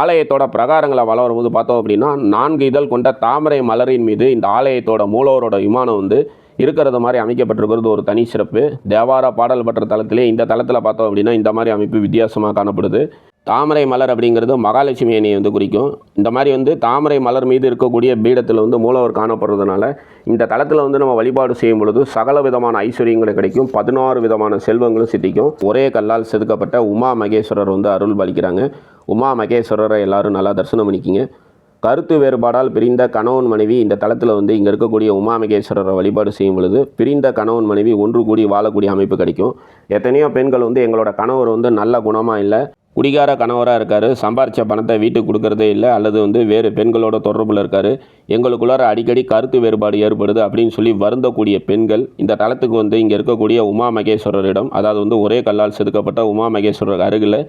ஆலயத்தோட பிரகாரங்களை வளரும் வரும்போது பார்த்தோம் அப்படின்னா நான்கு இதழ் கொண்ட தாமரை மலரின் மீது இந்த ஆலயத்தோட மூலவரோட விமானம் வந்து இருக்கிறது மாதிரி அமைக்கப்பட்டிருக்கிறது ஒரு தனி சிறப்பு. தேவார பாடல் பெற்ற தளத்திலே இந்த தளத்தில் பார்த்தோம் அப்படின்னா இந்த மாதிரி அமைப்பு வித்தியாசமாக காணப்படுது. தாமரை மலர் அப்படிங்கிறது மகாலட்சுமி அணியை வந்து குறிக்கும். இந்த மாதிரி வந்து தாமரை மலர் மீது இருக்கக்கூடிய பீடத்தில் வந்து மூலவர் காணப்படுறதுனால இந்த தளத்தில் வந்து நம்ம வழிபாடு செய்யும் பொழுது சகல விதமான ஐஸ்வர்யங்களும் கிடைக்கும். பதினாறு விதமான செல்வங்களும் சித்திக்கும். ஒரே கல்லால் செதுக்கப்பட்ட உமா மகேஸ்வரர் வந்து அருள் பாலிக்கிறாங்க. உமா மகேஸ்வரரை எல்லாரும் நல்லா தரிசனம் பண்ணிக்கிங்க. கருத்து வேறுபாடால் பிரிந்த கணவன் மனைவி இந்த தளத்தில் வந்து இங்கே இருக்கக்கூடிய உமாமகேஸ்வரரை வழிபாடு செய்யும் பொழுது பிரிந்த கணவன் மனைவி ஒன்று கூடி வாழக்கூடிய அமைப்பு கிடைக்கும். எத்தனையோ பெண்கள் வந்து எங்களோட கணவர் வந்து நல்ல குணமாக இல்லை. குடிகார கணவராக இருக்கார். சம்பாரித்த பணத்தை வீட்டுக்கு கொடுக்குறதே இல்லை. அல்லது வந்து வேறு பெண்களோட தொடர்பில் இருக்கார். எங்களுக்குள்ளார அடிக்கடி கருத்து வேறுபாடு ஏற்படுது அப்படின்னு சொல்லி வருந்தக்கூடிய பெண்கள் இந்த தளத்துக்கு வந்து இங்கே இருக்கக்கூடிய உமா மகேஸ்வரரிடம் அதாவது வந்து ஒரே கல்லால் செதுக்கப்பட்ட உமா மகேஸ்வரர் அருகில்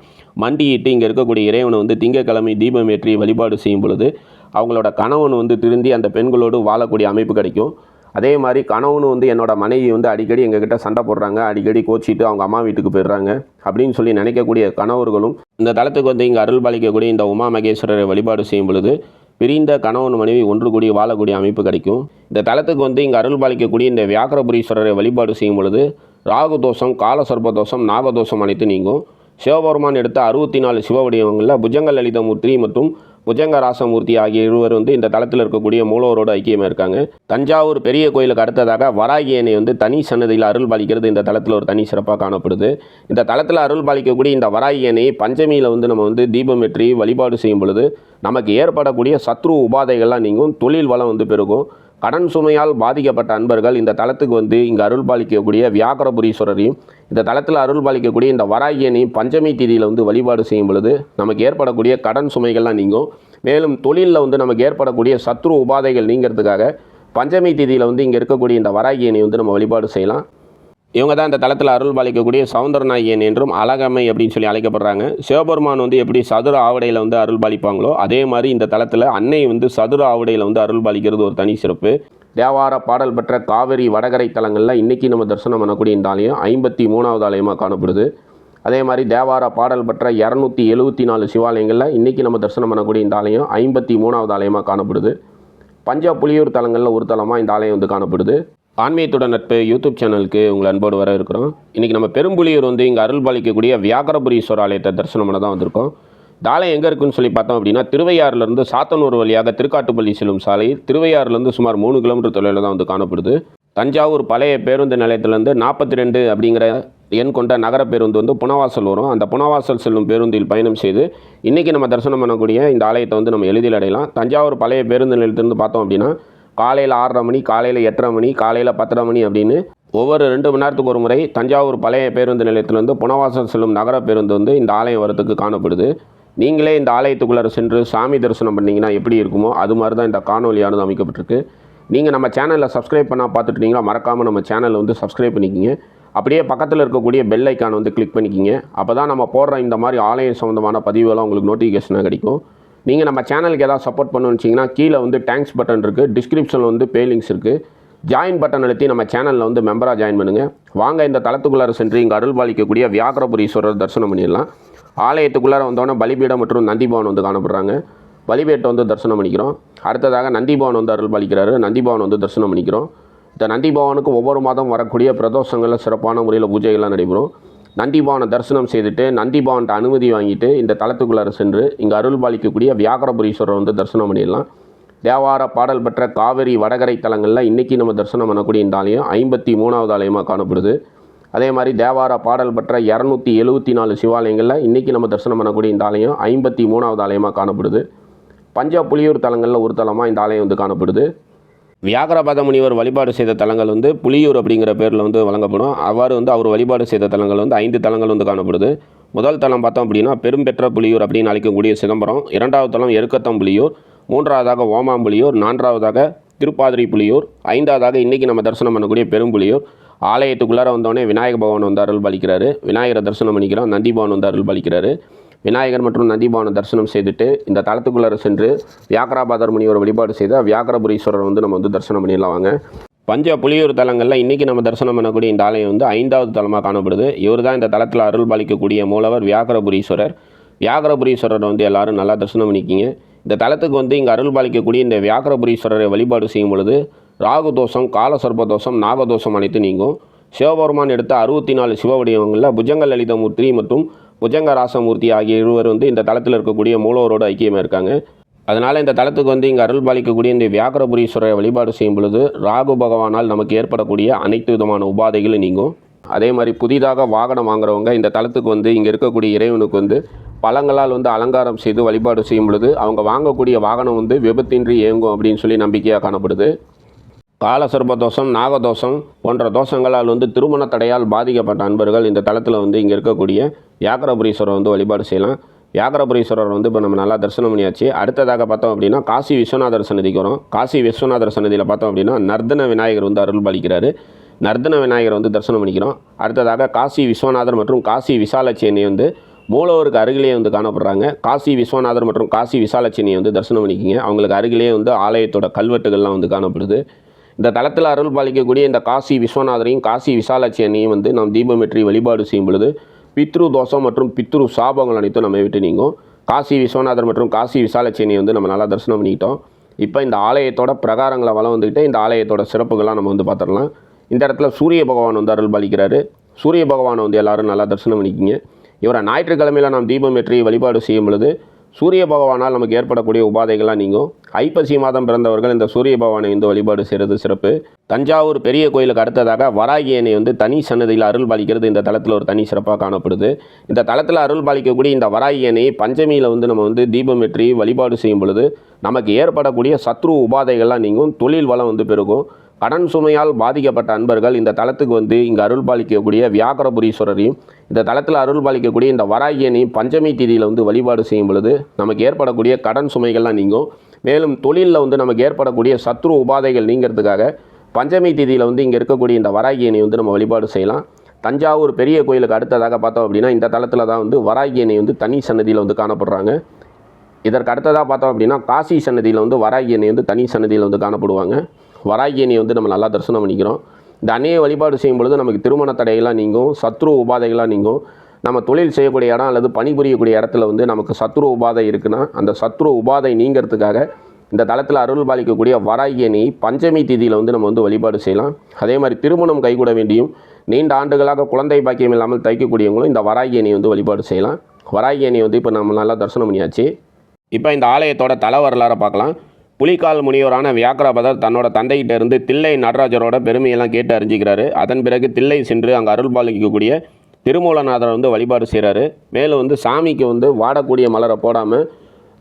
மண்டியிட்டு இங்கே இருக்கக்கூடிய இறைவனை வந்து திங்கக்கிழமை தீபம் ஏற்றி வழிபாடு செய்யும் பொழுது அவங்களோட கணவன் வந்து திருந்தி அந்த பெண்களோடு வாழக்கூடிய அமைப்பு கிடைக்கும். அதே மாதிரி கணவனு வந்து என்னோட மனைவி வந்து அடிக்கடி எங்ககிட்ட சண்டை போடுறாங்க அடிக்கடி கோச்சிட்டு அவங்க அம்மா வீட்டுக்கு போயிடுறாங்க அப்படின்னு சொல்லி நினைக்கக்கூடிய கணவர்களும் இந்த தளத்துக்கு வந்து இங்கே அருள் பாலிக்கக்கூடிய இந்த உமா மகேஸ்வரரை வழிபாடு செய்யும் பொழுது பிரிந்த கணவன் மனைவி ஒன்று கூடி வாழக்கூடிய அமைப்பு கிடைக்கும். இந்த தளத்துக்கு வந்து இங்கே அருள் பாலிக்கக்கூடிய இந்த வியாக்கரபுரீஸ்வரரை வழிபாடு செய்யும் பொழுது ராகு தோஷம் காலசர்ப தோஷம் நாகதோஷம் அனைத்து நீங்கும். சிவபெருமான் எடுத்த அறுபத்தி நாலு சிவ வடிவங்களில் புஜங்க லலிதமூர்த்தி மற்றும் புஜங்க ராசமூர்த்தி ஆகிய இருவர் வந்து இந்த தளத்தில் இருக்கக்கூடிய மூலவரோடு ஐக்கியமாக இருக்காங்க. தஞ்சாவூர் பெரிய கோயிலுக்கு அடுத்ததாக வராகி வந்து தனி சன்னதியில் அருள் பாலிக்கிறது இந்த தளத்தில் ஒரு தனி சிறப்பாக காணப்படுது. இந்த தளத்தில் அருள் பாலிக்கக்கூடிய இந்த வராகி அணை பஞ்சமியில் வந்து நம்ம வந்து தீபம் வெற்றி வழிபாடு செய்யும் பொழுது நமக்கு ஏற்படக்கூடிய சத்ரு உபாதைகள்லாம் நீங்கும் தொழில் வளம் வந்து பெருகும். கடன் சுமையால் பாதிக்கப்பட்ட அன்பர்கள் இந்த தளத்துக்கு வந்து இங்கே அருள் பாலிக்கக்கூடிய வியாகரபுரீஸ்வரரையும் இந்த தளத்தில் அருள் பாலிக்கக்கூடிய இந்த வராகியனையும் பஞ்சமி தேதியில் வந்து வழிபாடு செய்யும் பொழுது நமக்கு ஏற்படக்கூடிய கடன் சுமைகள்லாம் நீங்கும். மேலும் தொழிலில் வந்து நமக்கு ஏற்படக்கூடிய சத்ரு உபாதைகள் நீங்கிறதுக்காக பஞ்சமி தேதியில் வந்து இங்கே இருக்கக்கூடிய இந்த வராகியனை வந்து நம்ம வழிபாடு செய்யலாம். இவங்க தான் இந்த தளத்தில் அருள் பாலிக்கக்கூடிய சவுந்தரநாயகன் என்றும் அழகம்மை அப்படின்னு சொல்லி அழைக்கப்படுறாங்க. சிவபெருமான் வந்து எப்படி சதுர ஆவடையில் வந்து அருள் பாலிப்பாங்களோ அதே மாதிரி இந்த தளத்தில் அன்னை வந்து சதுர ஆவடையில் வந்து அருள் பாலிக்கிறது ஒரு தனி சிறப்பு. தேவார பாடல் பெற்ற காவிரி வடகரை தலங்களில் இன்றைக்கி நம்ம தரிசனம் பண்ணக்கூடிய இந்த ஆலயம் ஐம்பத்தி மூணாவது ஆலயமாக காணப்படுது. அதே மாதிரி தேவார பாடல் பெற்ற இரநூத்தி எழுபத்தி நாலு சிவாலயங்களில் இன்றைக்கி நம்ம தரிசனம் பண்ணக்கூடிய இந்த ஆலயம் ஐம்பத்தி மூணாவது ஆலயமாக காணப்படுது. பஞ்சா புலியூர் தலங்களில் ஒரு தலமாக இந்த ஆலயம் வந்து காணப்படுது. ஆன்மீகத்துடன் நட்பு யூடியூப் சேனலுக்கு உங்களை அன்போடு வர இருக்கிறோம். இன்றைக்கி நம்ம பெரும்புலியூர் வந்து இங்கே அருள் பாலிக்கக்கூடிய வியாகரபுரீஸ்வரர் ஆலயத்தை தரிசனம் பண்ண தான் வந்திருக்கோம். இந்த எங்கே இருக்குன்னு சொல்லி பார்த்தோம் அப்படின்னா திருவையாறுலேருந்து சாத்தனூர் வழியாக திருக்காட்டுப்பள்ளி செல்லும் சாலை திருவையாறுலேருந்து சுமார் மூணு கிலோமீட்டர் தொலைவில் தான் வந்து காணப்படுது. தஞ்சாவூர் பழைய பேருந்து நிலையத்திலேருந்து நாற்பத்தி ரெண்டு அப்படிங்கிற எண் கொண்ட நகர பேருந்து வந்து புனவாசல் வரும். அந்த புனவாசல் செல்லும் பேருந்தில் பயணம் செய்து இன்றைக்கி நம்ம தரிசனம் பண்ணக்கூடிய இந்த ஆலயத்தை வந்து நம்ம எளிதில் அடையலாம். தஞ்சாவூர் பழைய பேருந்து நிலையத்திலேருந்து பார்த்தோம் அப்படின்னா காலையில் ஆறரை மணி காலையில் எட்டரை மணி காலையில் பத்தரை மணி அப்படின்னு ஒவ்வொரு ரெண்டு மணி நேரத்துக்கு ஒரு முறை தஞ்சாவூர் பழைய பேருந்து நிலையத்திலேருந்து புனவாசல் செல்லும் நகர பேருந்து வந்து இந்த ஆலயம் வரத்துக்கு காணப்படுது. நீங்களே இந்த ஆலயத்துக்குள்ளே சென்று சாமி தரிசனம் பண்ணிங்கன்னா எப்படி இருக்குமோ அது மாதிரி தான் இந்த காணொலியானது அமைக்கப்பட்டிருக்கு. நீங்கள் நம்ம சேனலில் சப்ஸ்கிரைப் பண்ணால் பார்த்துட்டீங்களா மறக்காமல் நம்ம சேனலை வந்து சப்ஸ்கிரைப் பண்ணிக்கிங்க. அப்படியே பக்கத்தில் இருக்கக்கூடிய பெல் ஐக்கான் வந்து கிளிக் பண்ணிக்கிங்க. அப்போ தான் நம்ம போடுற இந்த மாதிரி ஆலயம் சம்மந்தமான பதிவுகள்லாம் உங்களுக்கு நோட்டிஃபிகேஷனாக கிடைக்கும். நீங்கள் நம்ம சேனலுக்கு ஏதாவது சப்போர்ட் பண்ணுச்சிங்கன்னா கீழே வந்து தேங்க்ஸ் பட்டன் இருக்குது டிஸ்கிரிப்ஷனில் வந்து பே லிங்க்ஸ் இருக்குது ஜாயின் பட்டன் அழுத்தி நம்ம சேனலில் வந்து மெம்பராக ஜாயின் பண்ணுங்கள் வாங்க இந்த தளத்துக்குள்ளார சென்று இங்கே அருள் பாலிக்கக்கூடிய வியாகரபுரீஸ்வரர் தரிசனம் பண்ணிடலாம். ஆலயத்துக்குள்ளார வந்தோடனே பலிபீடம் மற்றும் நந்திபவன் வந்து காணப்படுறாங்க. பலிபீட்டை வந்து தரிசனம் பண்ணிக்கிறோம். அடுத்ததாக நந்திபவன் வந்து அருள் பாலிக்கிறாரு நந்திபவன் வந்து தரிசனம் பண்ணிக்கிறோம். இந்த நந்திபவனுக்கு ஒவ்வொரு மாதம் வரக்கூடிய பிரதோஷங்களில் சிறப்பான முறையில் பூஜைகள்லாம் நடைபெறும். நந்திபானை தரிசனம் செய்துட்டு நந்திபவன்ட்ட அனுமதி வாங்கிட்டு இந்த தளத்துக்குள்ளார சென்று இங்கே அருள் பாலிக்கக்கூடிய வியாகரபுரீஸ்வரர் வந்து தரிசனம் பண்ணிடலாம். தேவார பாடல் பெற்ற காவிரி வடகரை தலங்களில் இன்றைக்கி நம்ம தரிசனம் பண்ணக்கூடிய இந்த ஆலயம் ஐம்பத்தி மூணாவது ஆலயமாக காணப்படுது. அதே மாதிரி தேவார பாடல் பெற்ற இரநூத்தி எழுபத்தி நாலு சிவாலயங்களில் இன்றைக்கி நம்ம தரிசனம் பண்ணக்கூடிய இந்த ஆலயம் ஐம்பத்தி மூணாவது ஆலயமாக காணப்படுது. பஞ்சா புலியூர் தலங்களில் ஒரு தலமாக இந்த ஆலயம் வந்து காணப்படுது. வியாகரபாத முனிவர் வழிபாடு செய்த தலங்கள் வந்து புலியூர் அப்படிங்கிற பேரில் வந்து வழங்கப்படும். அவ்வாறு வந்து அவர் வழிபாடு செய்த தலங்கள் வந்து ஐந்து தலங்கள் வந்து காணப்படுது. முதல் தலம் பார்த்தோம் அப்படின்னா பெரும்பெற்ற புலியூர் அப்படின்னு அழைக்கக்கூடிய சிதம்பரம் இரண்டாவது தலம் எருக்கத்தம் புலியூர் மூன்றாவதாக ஓமாம்புலியூர் நான்காவதாக திருப்பாதிரி புலியூர் ஐந்தாவதாக இன்றைக்கி நம்ம தரிசனம் பண்ணக்கூடிய பெரும்புலியூர் ஆலயத்துக்குள்ளார வந்தோடனே விநாயக பகவான் வந்து அருள் பாலிக்கிறாரு விநாயகரை தரிசனம் பண்ணிக்கிறோம் நந்தி பவன் வந்து அருள் பாலிக்கிறாரு விநாயகர் மற்றும் நந்திபவனை தரிசனம் செய்துட்டு இந்த தளத்துக்குள்ளே சென்று வியாகராபாதர் முனிவர் வழிபாடு செய்து வியாகரபுரீஸ்வரர் வந்து நம்ம வந்து தரிசனம் பண்ணிடலாம் வாங்க. பஞ்ச புலியூர் தலங்களில் இன்றைக்கி நம்ம தரிசனம் பண்ணக்கூடிய இந்த ஆலயம் வந்து ஐந்தாவது தலமாக காணப்படுது. இவர் தான் இந்த தலத்தில் அருள் பாலிக்கக்கூடிய மூலவர் வியாகரபுரீஸ்வரர் வியாகரபுரீஸ்வரரை வந்து எல்லாரும் நல்லா தரிசனம் பண்ணிக்கிங்க. இந்த தலத்துக்கு வந்து இங்கே அருள் பாலிக்கக்கூடிய இந்த வியாகரபுரீஸ்வரரை வழிபாடு செய்யும் பொழுது ராகு தோஷம் காலசர்ப தோஷம் நாகதோஷம் அனைத்து நீங்கும். சிவபெருமான் எடுத்த அறுபத்தி நாலு சிவ வடிவங்களில் புஜங்க லலிதமூர்த்தி மற்றும் புஜங்க ராசமூர்த்தி ஆகிய இருவர் வந்து இந்த தளத்தில் இருக்கக்கூடிய மூலவரோடு ஐக்கியமாக இருக்காங்க. அதனால் இந்த தளத்துக்கு வந்து இங்கே அருள் பாலிக்கக்கூடிய இந்த வியாகரபுரீஸ்வரரை வழிபாடு செய்யும் பொழுது ராகு பகவானால் நமக்கு ஏற்படக்கூடிய அனைத்து விதமான உபாதைகளும் நீங்கும். அதே மாதிரி புதிதாக வாகனம் வாங்குறவங்க இந்த தளத்துக்கு வந்து இங்கே இருக்கக்கூடிய இறைவனுக்கு வந்து பழங்களால் வந்து அலங்காரம் செய்து வழிபாடு செய்யும் பொழுது அவங்க வாங்கக்கூடிய வாகனம் வந்து விபத்தின்றி இயங்கும் அப்படின்னு சொல்லி நம்பிக்கையாக காணப்படுது. காலசர்ப தோஷம் நாகதோஷம் போன்ற தோஷங்களால் வந்து திருமண தடையால் பாதிக்கப்பட்ட அன்பர்கள் இந்த தளத்தில் வந்து இங்கே இருக்கக்கூடிய வியாகரபுரீஸ்வரர் வந்து வழிபாடு செய்யலாம். வியாகரபுரீஸ்வரர் வந்து இப்போ நம்ம நல்லா தரிசனம் பண்ணியாச்சு. அடுத்ததாக பார்த்தோம் அப்படின்னா காசி விஸ்வநாதர் சன்னதிக்கு வரும். காசி விஸ்வநாதர் சன்னதியில் பார்த்தோம் அப்படின்னா நர்தன விநாயகர் வந்து அருள் பாலிக்கிறாரு நர்தன விநாயகர் வந்து தரிசனம் பண்ணிக்கிறோம். அடுத்ததாக காசி விஸ்வநாதர் மற்றும் காசி விசாலச்சேனி வந்து மூலவருக்கு அருகிலேயே வந்து காணப்படுறாங்க. காசி விஸ்வநாதர் மற்றும் காசி விசாலச்சேனியை வந்து தரிசனம் பண்ணிக்கிங்க. அவங்களுக்கு அருகிலேயே வந்து ஆலயத்தோட கல்வெட்டுகள்லாம் வந்து காணப்படுது. இந்த தளத்தில் அருள் பாலிக்கக்கூடிய இந்த காசி விஸ்வநாதரையும் காசி விசாலாட்சியனையும் வந்து நாம் தீபமேற்றி வழிபாடு செய்யும் பொழுது பித்ரு தோஷம் மற்றும் பித்ரு சாபங்கள் அனைத்தும் நம்ம விட்டு நீங்கும். காசி விஸ்வநாதர் மற்றும் காசி விசாலட்சியனை வந்து நம்ம நல்லா தரிசனம் பண்ணிக்கிட்டோம். இப்போ இந்த ஆலயத்தோட பிரகாரங்களை வளம் வந்துக்கிட்டு இந்த ஆலயத்தோட சிறப்புகள்லாம் நம்ம வந்து பார்த்துடலாம். இந்த இடத்துல சூரிய பகவான் வந்து அருள் பாலிக்கிறாரு சூரிய பகவானை வந்து எல்லாரும் நல்லா தரிசனம் பண்ணிக்கிங்க. இவரை ஞாயிற்றுக்கிழமையில் நாம் தீபம் ஏற்றி வழிபாடு செய்யும் பொழுது சூரிய பகவானால் நமக்கு ஏற்படக்கூடிய உபாதைகள்லாம் நீங்கும். ஐப்பசி மாதம் பிறந்தவர்கள் இந்த சூரிய பகவானை வந்து வழிபாடு செய்கிறது சிறப்பு. தஞ்சாவூர் பெரிய கோயிலுக்கு அடுத்ததாக வராகி அணை வந்து தனி சன்னதியில் அருள் பாலிக்கிறது இந்த தளத்தில் ஒரு தனி சிறப்பாக காணப்படுது. இந்த தளத்தில் அருள் பாலிக்கக்கூடிய இந்த வராகி அணையை பஞ்சமியில் வந்து நம்ம வந்து தீபம் வெற்றி வழிபாடு செய்யும் பொழுது நமக்கு ஏற்படக்கூடிய சத்ரு உபாதைகள்லாம் நீங்கும். தொழில் வளம் வந்து பெருகும். கடன் சுமையால் பாதிக்கப்பட்ட அன்பர்கள் இந்த தளத்துக்கு வந்து இங்கே அருள் பாலிக்கக்கூடிய வியாகரபுரீஸ்வரரையும் இந்த தளத்தில் அருள் பாலிக்கக்கூடிய இந்த வராகியனையும் பஞ்சமி திதியில் வந்து வழிபாடு செய்யும் பொழுது நமக்கு ஏற்படக்கூடிய கடன் சுமைகள்லாம் நீங்கும். மேலும் தொழிலில் வந்து நமக்கு ஏற்படக்கூடிய சத்ரு உபாதைகள் நீங்கிறதுக்காக பஞ்சமி திதியில் வந்து இங்கே இருக்கக்கூடிய இந்த வராகியனை வந்து நம்ம வழிபாடு செய்யலாம். தஞ்சாவூர் பெரிய கோயிலுக்கு அடுத்ததாக பார்த்தோம் அப்படின்னா இந்த தளத்தில் தான் வந்து வராகியனை வந்து தனி சன்னதியில் வந்து காணப்படுறாங்க. இதற்கு அடுத்ததாக பார்த்தோம் அப்படின்னா காசி சன்னதியில் வந்து வராகி வந்து தனி சன்னதியில் வந்து காணப்படுவாங்க. வராகி வந்து நம்ம நல்லா தரிசனம் பண்ணிக்கிறோம். இந்த அன்னையை வழிபாடு செய்யும் பொழுது நமக்கு திருமண தடையெல்லாம் நீங்கும் சத்ரு உபாதைகளாக நீங்கும். நம்ம தொழில் செய்யக்கூடிய இடம் அல்லது பணிபுரியக்கூடிய இடத்துல வந்து நமக்கு சத்ரு உபாதை இருக்குன்னா அந்த சத்ரு உபாதை நீங்கிறதுக்காக இந்த தளத்தில் அருள் பாலிக்கக்கூடிய வராகி பஞ்சமி திதியில் வந்து நம்ம வந்து வழிபாடு செய்யலாம். அதே மாதிரி திருமணம் கைகூட வேண்டியும் நீண்ட ஆண்டுகளாக குழந்தை பாக்கியம் இல்லாமல் தைக்கக்கூடியவங்களும் இந்த வராகியனை வந்து வழிபாடு செய்யலாம். வராகி வந்து இப்போ நம்ம நல்லா தரிசனம் பண்ணியாச்சு. இப்போ இந்த ஆலயத்தோட தல வரலாறை பார்க்கலாம். புலிகால் முனிவரான வியாக்கரபதர் தன்னோட தந்தைகிட்ட இருந்து தில்லை நடராஜரோட பெருமையெல்லாம் கேட்டு அறிஞ்சிக்கிறாரு. அதன் பிறகு தில்லை சென்று அங்கே அருள் பாலிக்கக்கூடிய திருமூலநாதரை வந்து வழிபாடு செய்கிறாரு மேலும் வந்து சாமிக்கு வந்து வாடக்கூடிய மலரை போடாமல்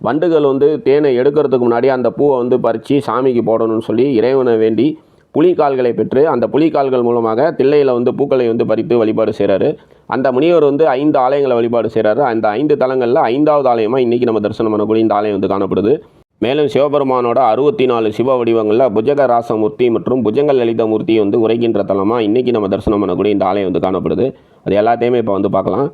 வண்டுகள் வந்து தேனை எடுக்கிறதுக்கு முன்னாடி அந்த பூவை வந்து பறித்து சாமிக்கு போடணும்னு சொல்லி இறைவனை வேண்டி புலிகால்களை பெற்று அந்த புலிக்கால்கள் மூலமாக தில்லையில் வந்து பூக்களை வந்து பறித்து வழிபாடு செய்கிறாரு அந்த முனிவர் வந்து ஐந்து ஆலயங்களை வழிபாடு செய்கிறாரு அந்த ஐந்து தலங்களில் ஐந்தாவது ஆலயமாக இன்றைக்கி நம்ம தரிசனம் பண்ணக்கூடிய இந்த ஆலயம் வந்து காணப்படுது. மேலும் சிவபெருமானோட அறுபத்தி நாலு சிவ வடிவங்களில் புஜக ராசமூர்த்தி மற்றும் புஜங்க லலிதமூர்த்தி வந்து உரைக்கின்ற தலமாக இன்றைக்கி நம்ம தரிசனம் பண்ணக்கூடிய இந்த ஆலயம் வந்து காணப்படுது. அது எல்லாத்தையுமே இப்போ வந்து பார்க்கலாம்.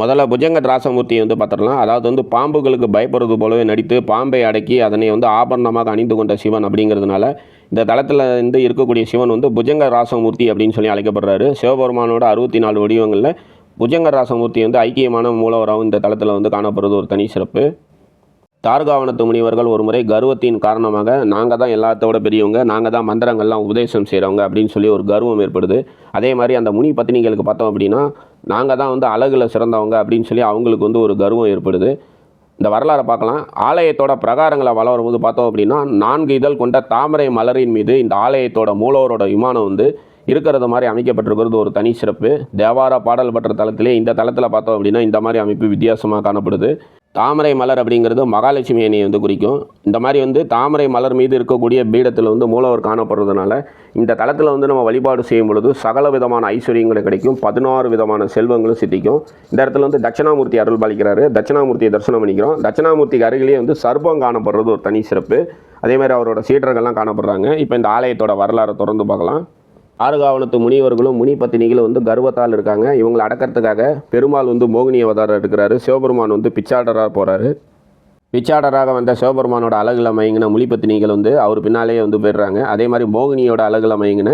முதல்ல புஜங்க ராசமூர்த்தியை வந்து பார்த்துடலாம். அதாவது வந்து பாம்புகளுக்கு பயப்படுறது போலவே நடித்து பாம்பை அடக்கி அதனை வந்து ஆபரணமாக அணிந்து கொண்ட சிவன் அப்படிங்கிறதுனால இந்த தளத்தில் இருந்து இருக்கக்கூடிய சிவன் வந்து புஜங்க ராசமூர்த்தி அப்படின்னு சொல்லி அழைக்கப்படுறாரு. சிவபெருமானோட அறுபத்தி நாலு வடிவங்களில் புஜங்க ராசமூர்த்தி வந்து ஐக்கியமான மூலவராகவும் இந்த தளத்தில் வந்து காணப்படுறது ஒரு தனி சிறப்பு. தார்காவனத்து முனிவர்கள் ஒரு முறை கர்வத்தின் காரணமாக நாங்கள் தான் எல்லாத்தோட பெரியவங்க நாங்கள் தான் மந்திரங்கள்லாம் உபதேசம் செய்கிறவங்க அப்படின்னு சொல்லி ஒரு கர்வம் ஏற்படுது. அதே மாதிரி அந்த முனி பத்தினிகளுக்கு பார்த்தோம் அப்படின்னா நாங்கள் தான் வந்து அழகில் சிறந்தவங்க அப்படின்னு சொல்லி அவங்களுக்கு வந்து ஒரு கர்வம் ஏற்படுது. இந்த வரலாறை பார்க்கலாம். ஆலயத்தோட பிரகாரங்களை வளரும் போது பார்த்தோம் அப்படின்னா நான்கு இதழ் கொண்ட தாமரை மலரின் மீது இந்த ஆலயத்தோட மூலவரோட விமானம் வந்து இருக்கிறது மாதிரி அமைக்கப்பட்டிருக்கிறது ஒரு தனி சிறப்பு. தேவார பாடல் பெற்ற தளத்திலே இந்த தளத்தில் பார்த்தோம் அப்படின்னா இந்த மாதிரி அமைப்பு வித்தியாசமாக காணப்படுது. தாமரை மலர் அப்படிங்கிறது மகாலட்சுமி அணியை வந்து குறிக்கும். இந்த மாதிரி வந்து தாமரை மலர் மீது இருக்கக்கூடிய பீடத்தில் வந்து மூலவர் காணப்படுறதுனால இந்த தளத்தில் வந்து நம்ம வழிபாடு செய்யும் பொழுது சகல விதமான ஐஸ்வர்யங்களும் கிடைக்கும். பதினாறு விதமான செல்வங்களும் சித்திக்கும். இந்த இடத்துல வந்து தட்சிணாமூர்த்தி அருள் பாலிக்கிறாரு. தட்சிணாமூர்த்தியை தரிசனம் பண்ணிக்கிறோம். தட்சிணாமூர்த்திக்கு அருகிலேயே வந்து சர்ப்பம் காணப்படுறது ஒரு தனி சிறப்பு. அதே மாதிரி அவரோட சீடர்கள்லாம் காணப்படுறாங்க. இப்போ இந்த ஆலயத்தோட வரலாறை தொடர்ந்து பார்க்கலாம். ஆறுகாவலத்து முனிவர்களும் முனி பத்தினிகளும் வந்து கர்வத்தால் இருக்காங்க. இவங்களை அடக்கிறதுக்காக பெருமாள் வந்து மோகினி அவதாரம் எடுக்கிறாரு. சிவபெருமான் வந்து பிச்சாடராக போகிறாரு பிச்சாடராக வந்த சிவபெருமானோட அழகுல மயங்கின முனிபத்தினிகள் வந்து அவர் பின்னாலேயே வந்து போயிடுறாங்க. அதே மாதிரி மோகினியோட அழகுல மயங்கின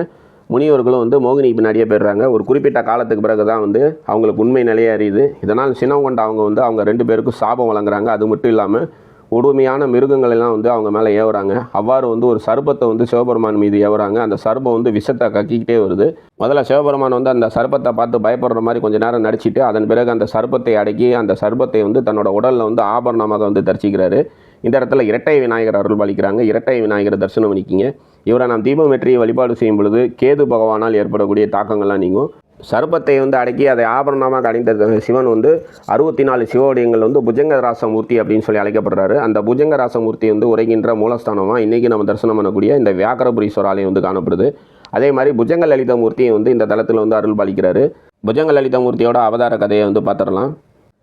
முனிவர்களும் வந்து மோகினி பின்னாடியே போயிடுறாங்க. ஒரு குறிப்பிட்ட காலத்துக்கு பிறகு தான் வந்து அவங்களுக்கு உண்மை நிலையே அறியுது. இதனால் சினம் கொண்ட அவங்க வந்து அவங்க ரெண்டு பேருக்கும் சாபம் வழங்குறாங்க. அது மட்டும் இல்லாமல் கொடுமையான மிருகங்கள் எல்லாம் வந்து அவங்க மேலே ஏவுறாங்க. அவ்வாறு வந்து ஒரு சர்ப்பத்தை வந்து சிவபெருமான் மீது ஏவுறாங்க. அந்த சர்ப்பம் வந்து விஷத்தை கக்கிக்கிட்டே வருது. முதல்ல சிவபெருமான் வந்து அந்த சர்ப்பத்தை பார்த்து பயப்படுற மாதிரி கொஞ்ச நேரம் நடிச்சிட்டு அதன் பிறகு அந்த சர்ப்பத்தை அடக்கி அந்த சர்ப்பத்தை வந்து தன்னோட உடலில் வந்து ஆபரணமாக வந்து தரிசிக்கிறாரு இந்த இடத்துல இரட்டை விநாயகர் அருள் பாலிக்கிறாங்க இரட்டை விநாயகர் தரிசனம் பண்ணிக்கிங்க. இவரை நாம் தீபம் வெற்றி வழிபாடு செய்யும் பொழுது கேது பகவானால் ஏற்படக்கூடிய தாக்கங்கள்லாம் நீங்கும். சர்பத்தை வந்து அடக்கி அதை ஆபரணமாக அடைந்த சிவன் வந்து அறுபத்தி நாலு சிவோடியங்கள் வந்து புஜங்க ராசமூர்த்தி அப்படின்னு சொல்லி அழைக்கப்படுறாரு. அந்த புஜங்க ராசமூர்த்தி வந்து உரைகின்ற மூலஸ்தானமாக இன்றைக்கி நம்ம தரிசனம் பண்ணக்கூடிய இந்த வியாக்கரபுரீஸ்வரர் ஆலயம் வந்து காணப்படுது. அதே மாதிரி புஜங்க லலித மூர்த்தியை வந்து இந்த தளத்தில் வந்து அருள் பாலிக்கிறாரு புஜங்க லலிதமூர்த்தியோட அவதார கதையை வந்து பார்த்துடலாம்.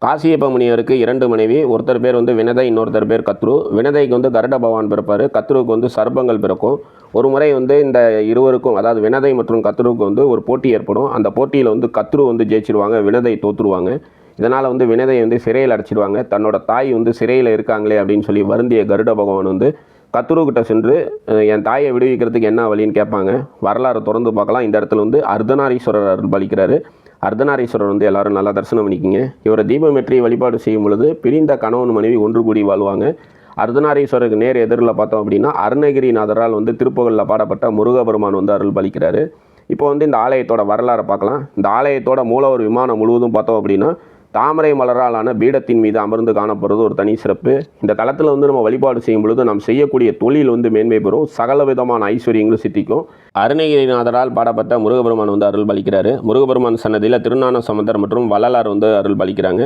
காசியப்ப முனிவருக்கு இரண்டு மனைவி ஒருத்தர் பேர் வந்து வினதை இன்னொருத்தர் பேர் கத்ரு. வினதைக்கு வந்து கருட பகவான் பிறப்பார். கத்ருவுக்கு வந்து சர்ப்பங்கள் பிறக்கும். ஒரு முறை வந்து இந்த இருவருக்கும் அதாவது வினதை மற்றும் கத்ருவுக்கு வந்து ஒரு போட்டி ஏற்படும். அந்த போட்டியில் வந்து கத்ரு வந்து ஜெயிச்சிருவாங்க வினதை தோற்றுருவாங்க இதனால் வந்து வினதை வந்து சிறையில் அடைச்சிடுவாங்க தன்னோட தாய் வந்து சிறையில் இருக்காங்களே அப்படின்னு சொல்லி வருந்திய கருட பகவான் வந்து கத்ருக்கிட்ட சென்று என் தாயை விடுவிக்கிறதுக்கு என்ன வழின்னு கேட்பாங்க. வரலாறு திறந்து பார்க்கலாம். இந்த இடத்துல வந்து அர்த்தநாரீஸ்வரர் அருள் பாலிக்கிறாரு. அர்த்தநாரீஸ்வரர் வந்து எல்லாரும் நல்லா தரிசனம் பண்ணிக்கிங்க. இவரை தீபமெற்றி வழிபாடு செய்யும் பொழுது பிரிந்த கணவன் மனைவி ஒன்று கூடி வாழ்வாங்க. அர்த்தநாரீஸ்வரருக்கு நேர் எதிரில் பார்த்தோம் அப்படின்னா அருணகிரிநாதரால் வந்து திருப்புகழில் பாடப்பட்ட முருகபெருமான் வந்து அருள் பலிக்கிறாரு. இப்போ வந்து இந்த ஆலயத்தோட வரலாறை பார்க்கலாம். இந்த ஆலயத்தோட மூலவர் விமானம் முழுவதும் பார்த்தோம் அப்படின்னா தாமரை மலராலான பீடத்தின் மீது அமர்ந்து காணப்படுறது ஒரு தனி சிறப்பு. இந்த தளத்தில் வந்து நம்ம வழிபாடு செய்யும் பொழுது நாம் செய்யக்கூடிய தொழில் வந்து மேன்மை பெறும். சகல விதமான ஐஸ்வர்யங்களும் சித்திக்கும். அருணகிரிநாதரால் பாடப்பட்ட முருகபெருமான் வந்து அருள் பலிக்கிறார். முருகபெருமான் சன்னதியில் திருநான சமுந்தர் மற்றும் வள்ளலார் வந்து அருள் பலிக்கிறாங்க.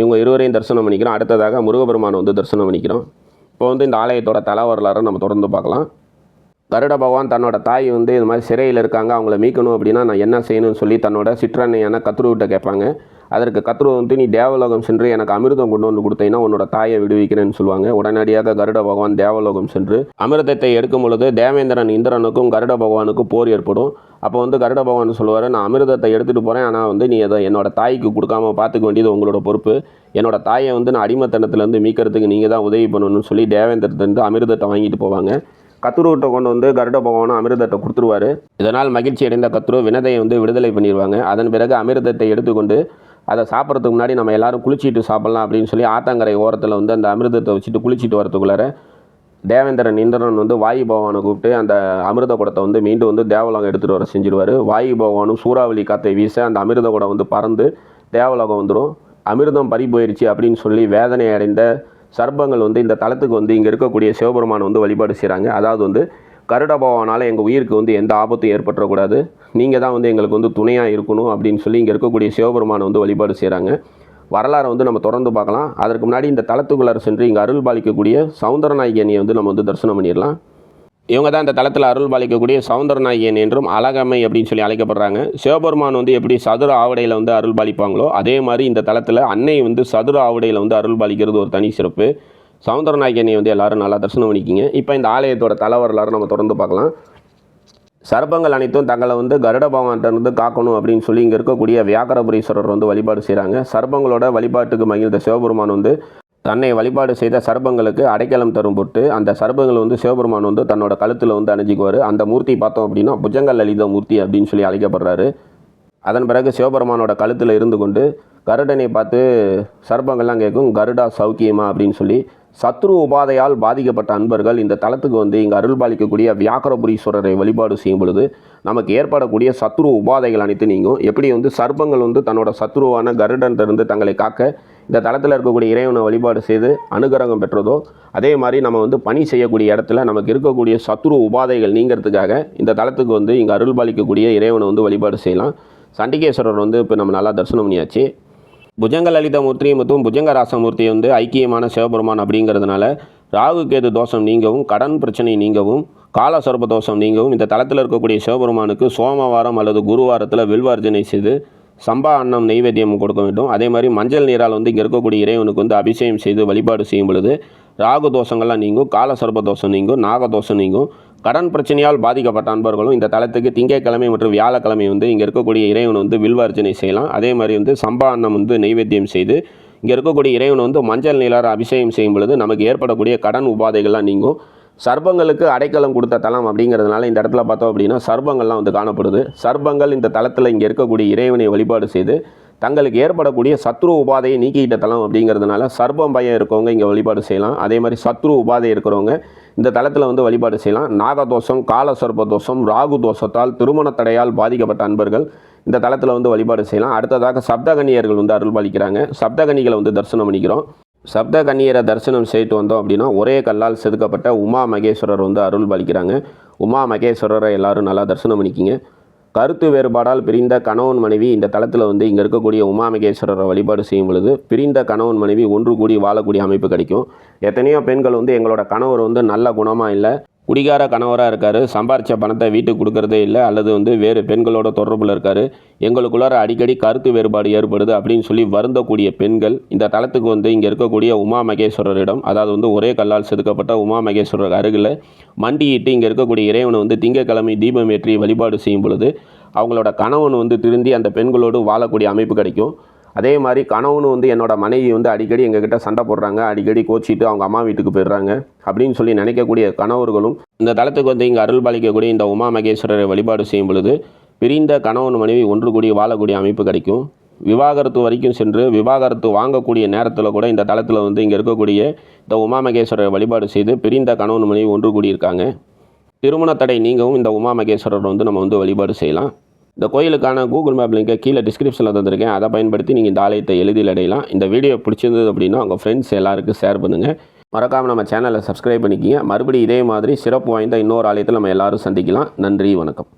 இவங்க இருவரையும் தரிசனம் பண்ணிக்கிறோம். அடுத்ததாக முருகபெருமான் வந்து தரிசனம் பண்ணிக்கிறோம். இப்போ வந்து இந்த ஆலயத்தோட தல வரலாறை நம்ம தொடர்ந்து பார்க்கலாம். கருட பகவான் தன்னோட தாய் வந்து இது மாதிரி சிறையில் இருக்காங்க. அவங்கள மீட்கணும் அப்படின்னா நான் என்ன செய்யணும்னு சொல்லி தன்னோட சிற்றன்னையான கத்துருவிட்ட கேட்பாங்க. அதற்கு கத்ரு வந்து நீ தேவலோகம் சென்று எனக்கு அமிர்தம் கொண்டு வந்து கொடுத்தீங்கன்னா உன்னோட தாயை விடுவிக்கிறேன்னு சொல்லுவாங்க. உடனடியாக கருட பகவான் தேவலோகம் சென்று அமிர்தத்தை எடுக்கும் பொழுது தேவேந்திரன் இந்திரனுக்கும் கருட பகவானுக்கும் போர் ஏற்படும். அப்போ வந்து கருட பகவான் சொல்லுவார் நான் அமிர்தத்தை எடுத்துகிட்டு போகிறேன் ஆனால் வந்து நீ அதை என்னோட தாய்க்கு கொடுக்காம பார்த்துக்க வேண்டியது உங்களோட பொறுப்பு. என்னோட தாயை வந்து நான் அடிமத்தனத்துலேருந்து மீக்கிறதுக்கு நீங்கள் தான் உதவி பண்ணணும்னு சொல்லி தேவேந்திரத்துலேருந்து அமிர்தத்தை வாங்கிட்டு போவாங்க. கத்துருவிட்ட கொண்டு வந்து கருட பகவானும் அமிர்தத்தை கொடுத்துருவாரு. இதனால் மகிழ்ச்சி அடைந்த கத்துரு வினதையை வந்து விடுதலை பண்ணிடுவாங்க அதன் பிறகு அமிர்தத்தை எடுத்துக்கொண்டு அதை சாப்பிட்றதுக்கு முன்னாடி நம்ம எல்லோரும் குளிச்சிட்டு சாப்பிட்லாம் அப்படின்னு சொல்லி ஆத்தங்கரை ஓரத்தில் வந்து அந்த அமிர்தத்தை வச்சுட்டு குளிச்சுட்டு வரதுக்குள்ளார தேவேந்திரன் இந்திரன் வந்து வாயு பகவானை கூப்பிட்டு அந்த அமிர்த குடத்தை வந்து மீண்டும் வந்து தேவலோகம் எடுத்துகிட்டு வர செஞ்சிருவார். வாயு பகவானும் சூறாவளி காற்றை வீச அந்த அமிர்த குடம் வந்து பறந்து தேவலோகம் வந்துடும் அமிர்தம் பறி போயிடுச்சு அப்படின்னு சொல்லி வேதனை அடைந்த சர்ப்பங்கள் வந்து இந்த தளத்துக்கு வந்து இங்கே இருக்கக்கூடிய சிவபெருமானை வந்து வழிபாடு செய்கிறாங்க அதாவது வந்து கருட பகவானால் எங்கள் உயிருக்கு வந்து எந்த ஆபத்தும் ஏற்பட்டுறக்கூடாது. நீங்கள் தான் வந்து எங்களுக்கு வந்து துணையாக இருக்கணும் அப்படின்னு சொல்லி இங்கே இருக்கக்கூடிய சிவபெருமானை வந்து வழிபாடு செய்கிறாங்க வரலாறை வந்து நம்ம தொடர்ந்து பார்க்கலாம். அதற்கு முன்னாடி இந்த தளத்துக்குள்ளார சென்று இங்கே அருள் பாலிக்கக்கூடிய சவுந்தரநாயகியனை வந்து நம்ம வந்து தரிசனம் பண்ணிடலாம். இவங்க தான் இந்த தளத்தில் அருள் பாலிக்கக்கூடிய சவுந்தரநாயகன் என்றும் அழகம்மை அப்படின்னு சொல்லி அழைக்கப்படுறாங்க. சிவபெருமான் வந்து எப்படி சதுர ஆவடையில் வந்து அருள் பாலிப்பாங்களோ அதே மாதிரி இந்த தளத்தில் அன்னை வந்து சதுர ஆவடையில் வந்து அருள் பாலிக்கிறது ஒரு தனி சிறப்பு. சவுந்தரநாயகனை வந்து எல்லாரும் நல்லா தரிசனம் பண்ணிக்கிங்க. இப்போ இந்த ஆலயத்தோட தல வரலாறு நம்ம தொடர்ந்து பார்க்கலாம். சர்ப்பங்கள் அனைத்தும் தங்களை வந்து கருட பகவான்கிட்ட இருந்து காக்கணும் அப்படின்னு சொல்லி இங்கே இருக்கக்கூடிய வியாக்கரபுரீஸ்வரர் வந்து வழிபாடு செய்கிறாங்க சர்ப்பங்களோட வழிபாட்டுக்கு மகிழ்ந்த சிவபெருமான் வந்து தன்னை வழிபாடு செய்த சர்ப்பங்களுக்கு அடைக்கலம் தரும் பொருட்டு அந்த சர்ப்பங்கள் வந்து சிவபெருமான் வந்து தன்னோட கழுத்தில் வந்து அணிஞ்சிக்குவார். அந்த மூர்த்தி பார்த்தோம் அப்படின்னா புஜங்கல் லலித மூர்த்தி அப்படின்னு சொல்லி அழைக்கப்படுறாரு. அதன் பிறகு சிவபெருமானோட கழுத்தில் இருந்து கொண்டு கருடனை பார்த்து சர்ப்பங்கள்லாம் கேட்கும் கருடா சௌக்கியமா அப்படின்னு சொல்லி சத்ரு உபாதையால் பாதிக்கப்பட்ட அன்பர்கள் இந்த தலத்துக்கு வந்து இங்கே அருள் பாலிக்கக்கூடிய வியாக்கரபுரீஸ்வரரை வழிபாடு செய்யும் பொழுது நமக்கு ஏற்படக்கூடிய சத்ரு உபாதைகள் அனைத்து நீங்கும். எப்படி வந்து சர்ப்பங்கள் வந்து தன்னோட சத்ருவான கருடன்ட்டிருந்து தங்களை காக்க இந்த தளத்தில் இருக்கக்கூடிய இறைவனை வழிபாடு செய்து அனுகிரகம் பெற்றதோ அதே மாதிரி நம்ம வந்து பணி செய்யக்கூடிய இடத்துல நமக்கு இருக்கக்கூடிய சத்ரு உபாதைகள் நீங்கிறதுக்காக இந்த தளத்துக்கு வந்து இங்கே அருள் பாலிக்கக்கூடிய இறைவனை வந்து வழிபாடு செய்யலாம். சண்டிகேஸ்வரர் வந்து இப்போ நம்ம நல்லா தரிசனம் பண்ணியாச்சு. புஜங்க லலித மூர்த்தி மற்றும் புஜங்க ராசமூர்த்தி வந்து ஐக்கியமான சிவபெருமான் அப்படிங்கிறதுனால ராகு கேது தோஷம் நீங்கவும் கடன் பிரச்சனை நீங்கவும் கால சர்ப்ப தோஷம் நீங்கவும் இந்த தளத்தில் இருக்கக்கூடிய சிவபெருமானுக்கு சோமவாரம் அல்லது குருவாரத்தில் வில்வார்ஜனை செய்து சம்பா அன்னம் நெய்வேத்தியம் கொடுக்க வேண்டும். அதே மாதிரி மஞ்சள் நீரால் வந்து இங்கே இருக்கக்கூடிய இறைவனுக்கு வந்து அபிஷேகம் செய்து வழிபாடு செய்யும் பொழுது ராகு தோஷங்கள்லாம் நீங்கும் கால சர்ப தோஷம் நீங்கும் நாக தோஷம் நீங்கும். கடன் பிரச்சனையால் பாதிக்கப்பட்ட அன்பர்களும் இந்த தளத்துக்கு திங்கட்கிழமை மற்றும் வியாழக்கிழமை வந்து இங்கே இருக்கக்கூடிய இறைவன் வந்து வில்வார்ச்சனை செய்யலாம். அதே மாதிரி வந்து சம்பா அன்னம் வந்து நெய்வேத்தியம் செய்து இங்கே இருக்கக்கூடிய இறைவன் வந்து மஞ்சள் நீரார் அபிஷேகம் செய்யும் பொழுது நமக்கு ஏற்படக்கூடிய கடன் உபாதைகள்லாம் நீங்கும். சர்ப்பங்களுக்கு அடைக்கலம் கொடுத்த தலம் அப்படிங்கிறதுனால இந்த இடத்துல பார்த்தோம் அப்படின்னா சர்ப்பங்கள்லாம் வந்து காணப்படுது. சர்ப்பங்கள் இந்த தலத்தில் இங்கே இருக்கக்கூடிய இறைவனை வழிபாடு செய்து தங்களுக்கு ஏற்படக்கூடிய சத்ரு உபாதையை நீக்கிட்ட தலம் அப்படிங்கிறதுனால சர்ப்பம் பயம் இருக்கவங்க இங்கே வழிபாடு செய்யலாம். அதே மாதிரி சத்ரு உபாதை இருக்கிறவங்க இந்த தளத்தில் வந்து வழிபாடு செய்யலாம். நாகதோஷம் கால சர்ப்ப தோஷம் ராகு தோஷத்தால் திருமண தடையால் பாதிக்கப்பட்ட அன்பர்கள் இந்த தளத்தில் வந்து வழிபாடு செய்யலாம். அடுத்ததாக சப்தகன்னியர்கள் வந்து அருள் பாலிக்கிறாங்க சப்தகன்னிகளை வந்து தரிசனம் பண்ணிக்கிறோம். சப்த கன்னியரை தரிசனம் செய்துட்டு வந்தோம் அப்படின்னா ஒரே கல்லால் செதுக்கப்பட்ட உமா மகேஸ்வரர் வந்து அருள் பாலிக்கிறாங்க உமா மகேஸ்வரரை எல்லாரும் நல்லா தரிசனம் பண்ணிக்கிங்க. கருத்து வேறுபாடால் பிரிந்த கணவன் மனைவி இந்த தளத்தில் வந்து இங்கே இருக்கக்கூடிய உமா மகேஸ்வரரை வழிபாடு செய்யும் பொழுது பிரிந்த கணவன் மனைவி ஒன்று கூடி வாழக்கூடிய அமைப்பு கிடைக்கும். எத்தனையோ பெண்கள் வந்து எங்களோட கணவர் வந்து நல்ல குணமாக இல்லை. குடிகார கணவராக இருக்கார். சம்பாரித்த பணத்தை வீட்டுக்கு கொடுக்கறதே இல்லை. அல்லது வந்து வேறு பெண்களோட தொடர்பில் இருக்கார். எங்களுக்குள்ளார அடிக்கடி கருத்து வேறுபாடு ஏற்படுது அப்படின்னு சொல்லி வருந்தக்கூடிய பெண்கள் இந்த தளத்துக்கு வந்து இங்கே இருக்கக்கூடிய உமா மகேஸ்வரரிடம் அதாவது வந்து ஒரே கல்லால் செதுக்கப்பட்ட உமா மகேஸ்வரர் அருகில் மண்டியிட்டு இங்கே இருக்கக்கூடிய இறைவனை வந்து திங்கக்கிழமை தீபம் ஏற்றி வழிபாடு செய்யும் பொழுது அவங்களோட கணவன் வந்து திருந்தி அந்த பெண்களோடு வாழக்கூடிய அமைப்பு கிடைக்கும். அதே மாதிரி கணவனு வந்து என்னோட மனைவி வந்து அடிக்கடி எங்ககிட்ட சண்டை போடுறாங்க அடிக்கடி கோச்சிட்டு அவங்க அம்மா வீட்டுக்கு போயிடுறாங்க அப்படின்னு சொல்லி நினைக்கக்கூடிய கணவர்களும் இந்த தளத்துக்கு வந்து இங்கே அருள் பாலிக்கக்கூடிய இந்த உமா மகேஸ்வரரை வழிபாடு செய்யும் பொழுது பிரிந்த கணவன் மனைவி ஒன்று கூடி வாழக்கூடிய அமைப்பு கிடைக்கும். விவாகரத்து வரைக்கும் சென்று விவாகரத்து வாங்கக்கூடிய நேரத்தில் கூட இந்த தளத்தில் வந்து இங்கே இருக்கக்கூடிய இந்த உமா மகேஸ்வரரை வழிபாடு செய்து பிரிந்த கணவன் மனைவி ஒன்று கூடியிருக்காங்க. திருமண தடை நீங்கவும் இந்த உமா மகேஸ்வரர் வந்து நம்ம வந்து வழிபாடு செய்யலாம். இந்த கோயிலுக்கான கூகுள் மேப் லிங்கை கீழே டிஸ்கிரிப்ஷனில் தந்திருக்கேன். அதை பயன்படுத்தி நீங்கள் இந்த ஆலயத்தை எளிதில் அடையலாம். இந்த வீடியோ பிடிச்சிருந்தது அப்படின்னா உங்கள் ஃப்ரெண்ட்ஸ் எல்லாருக்கும் ஷேர் பண்ணுங்கள் மறக்காமல் நம்ம சேனலை சப்ஸ்கிரைப் பண்ணிக்கிங்க. மறுபடியும் இதே மாதிரி சிறப்பு வாய்ந்த இன்னொரு ஆலயத்தில் நம்ம எல்லாரும் சந்திக்கலாம். நன்றி வணக்கம்.